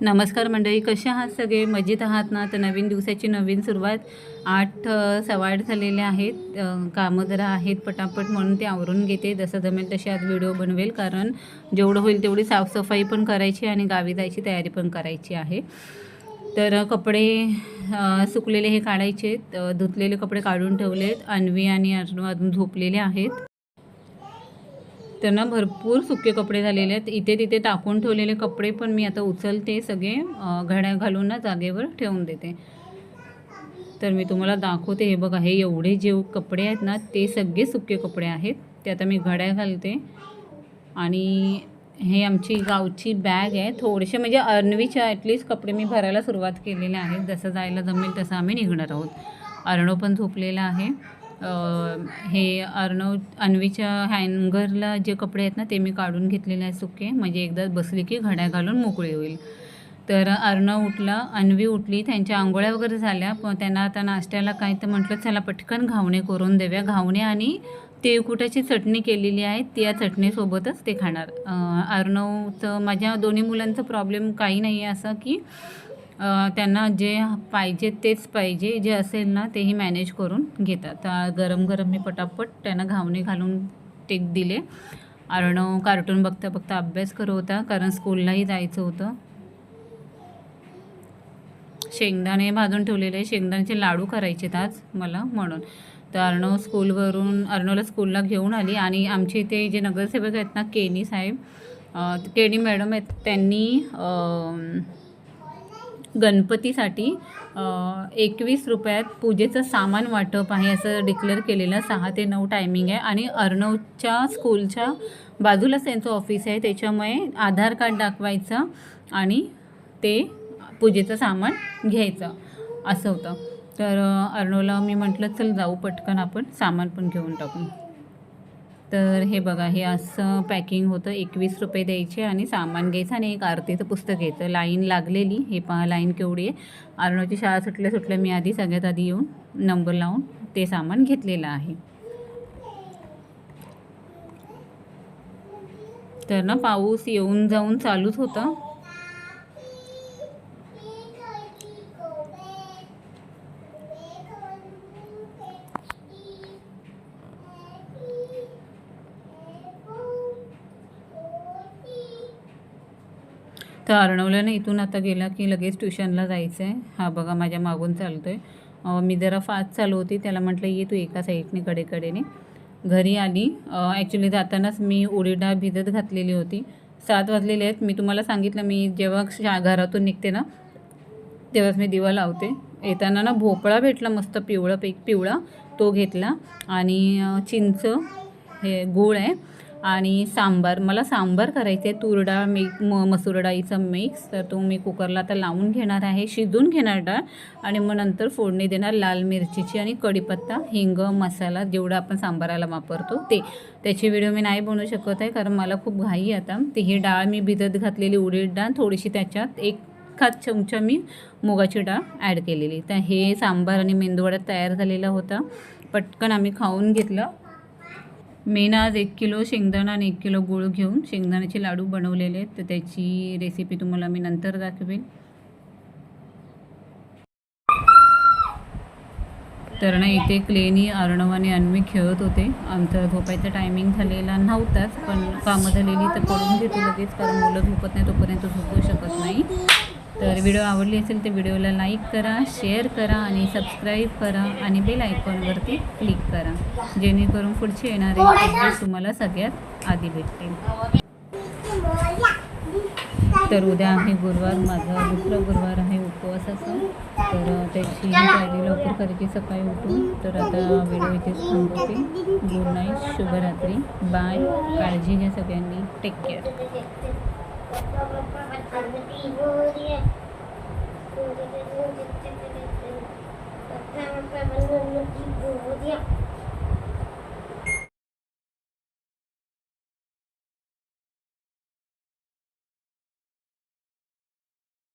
नमस्कार मंडळी कसे आहात सगळे? मजेत आहात ना? तर नवीन दिवसाची नवीन सुरुवात. आठ सवाड झालेले आहेत. कामं जरा आहेत पटापट म्हणून ते आवरून घेते. जसं जमेल तसे आज व्हिडिओ बनवेल. कारण जेवढं होईल तेवढी साफसफाई पण करायची आणि गावी जायची तयारी पण करायची आहे. तर कपडे सुकलेले हे काढायचे आहेत. धुतलेले कपडे काढून ठेवलेत. अन्वी आणि अर्णव अजून झोपलेले आहेत. तर ना भरपूर सुके कपडे झालेले आहेत. इथे तिथे टाकून ठेवलेले कपडे पण मी आता उचलते सगळे घड्या घालून ना जागेवर ठेवून देते. तर मी तुम्हाला दाखवते हे बघा हे एवढे जे कपडे आहेत ना ते सगळे सुके कपडे आहेत. ते आता मी घड्या घालते. आणि हे आमची गावची बॅग आहे. थोडेसे म्हणजे अर्णवीच्या ॲटलिस्ट कपडे मी भरायला सुरुवात केलेले आहेत. जसं जायला जमेल तसं आम्ही निघणार आहोत. अर्णव पण झोपलेला आहे. हे अर्णव अन्वीच्या हँगरला जे कपडे आहेत ना ते मी काढून घेतलेले आहे सुके. म्हणजे एकदा बसले की घड्या घालून मोकळी होईल. तर अर्णव उठला अन्वी उठली त्यांच्या आंघोळ्या वगैरे झाल्या. पण त्यांना आता नाश्त्याला काय तर म्हटलं चला पटकन घावणे करून देऊया. घावणे आणि तिळकुटाची चटणी केलेली आहे त्या चटणीसोबतच ते खाणार. अर्णवचं माझ्या दोन्ही मुलांचं प्रॉब्लेम काही नाही आहे असं की त्यांना जे पाहिजे तेच पाहिजे जे असेल ना तेही मॅनेज करून घेतात. गरम गरम मी पटापट त्यांना घावणे घालून टेक दिले. अर्णव कार्टून बघता बघता अभ्यास करत होता कारण स्कूललाही जायचं होतं. शेंगदाणे भाजून ठेवलेले. शेंगदाण्याचे लाडू करायचे आज मला म्हणून. तर अर्णव स्कूलवरून अर्णवला स्कूलला घेऊन आली आणि आमचे इथे जे नगरसेवक आहेत ना केनी साहेब केनी मॅडम आहेत त्यांनी गणपतीसाठी एकवीस रुपयात पूजेचं सामान वाटप आहे असं डिक्लेअर केलेलं सहा ते नऊ टायमिंग आहे. आणि अर्णवच्या स्कूलच्या बाजूलाच त्यांचं ऑफिस आहे. त्याच्यामुळे आधार कार्ड दाखवायचं आणि ते पूजेचं सामान घ्यायचं असं होतं. तर अर्णवला मी म्हटलं चल जाऊ पटकन आपण सामान पण घेऊन टाकू. तर हे बघा हे असं पॅकिंग होतं. एकवीस रुपये द्यायचे आणि सामान घ्यायचं आणि एक आरतीचं पुस्तक घ्यायचं. लाईन लागलेली. हे पहा लाईन केवढी आहे. आरणाची शाळा सुटल्या सुटल्या मी आधी सगळ्यात आधी येऊन नंबर लावून ते सामान घेतलेलं आहे. तर ना पाऊस येऊन जाऊन चालूच होता. तर अर्णवल्यानं इथून आता गेला की लगेच ट्युशनला जायचं आहे हा बघा माझ्या मागून चालतो आहे मी जरा फास्ट चालू होती त्याला म्हटलं ये तू एका साईडने कडेकडेने. घरी आली. ॲक्च्युली जातानाच मी उडीडा भिजत घातलेली होती. सात वाजलेले आहेत. मी तुम्हाला सांगितलं मी जेव्हा शा घरातून निघते ना तेव्हाच मी दिवा लावते. येताना ना भोपळा भेटला मस्त पिवळा पीक पिवळा तो घेतला. आणि चिंच हे गूळ आहे. आणि सांबार. मला सांबार करायचं आहे. तूर डाळ मी म मसूर डाळीचं मिक्स तर तो मी कुकरला आता लावून घेणार आहे. शिजून घेणार डाळ. आणि मग नंतर फोडणी देणार लाल मिरचीची आणि कढीपत्ता हिंग मसाला जेवढा आपण सांबाराला वापरतो ते. त्याची व्हिडिओ मी नाही बनवू शकत आहे कारण मला खूप घाई आता. ती ही डाळ मी भिजत घातलेली उडीद डाळ. थोडीशी त्याच्यात एक खात चमचा मी मुगाची डाळ ॲड केलेली. तर हे सांबार आणि मेंदूवडा तयार झालेला होता. पटकन आम्ही खाऊन घेतलं. मेन आज एक किलो शेंगदाणा आणि एक किलो गूळ घेऊन शेंगदाण्याचे लाडू बनवलेले आहेत. तर त्याची रेसिपी तुम्हाला मी नंतर दाखवेन. तर ना इथे क्लेनी अर्णव आणि अन्वी खेळत होते. आमचं झोपायचा टायमिंग झालेला नव्हताच पण कामं झालेली तर पडून घेतो लगेच कारण मुलं झोपत नाही तोपर्यंत झोपू शकत नाही. तर व्हिडिओ आवडली असेल तर व्हिडिओला लाईक करा शेअर करा आणि सबस्क्राईब करा आणि बेल आयकॉनवरती क्लिक करा. जेणेकरून पुढचे येणारे अपडेट तुम्हाला सगळ्यात आधी भेटतील. तर उद्या आहे गुरुवार माझा दुसरा गुरुवार आहे उपवासाचा. तर त्याची काळजी लवकर करायची सकाळी उठून. तर आता व्हिडिओ इथेच थांबवते. गुड नाईट शुभरात्री. बाय. काळजी घ्या सगळ्यांनी. Take care. Thank you.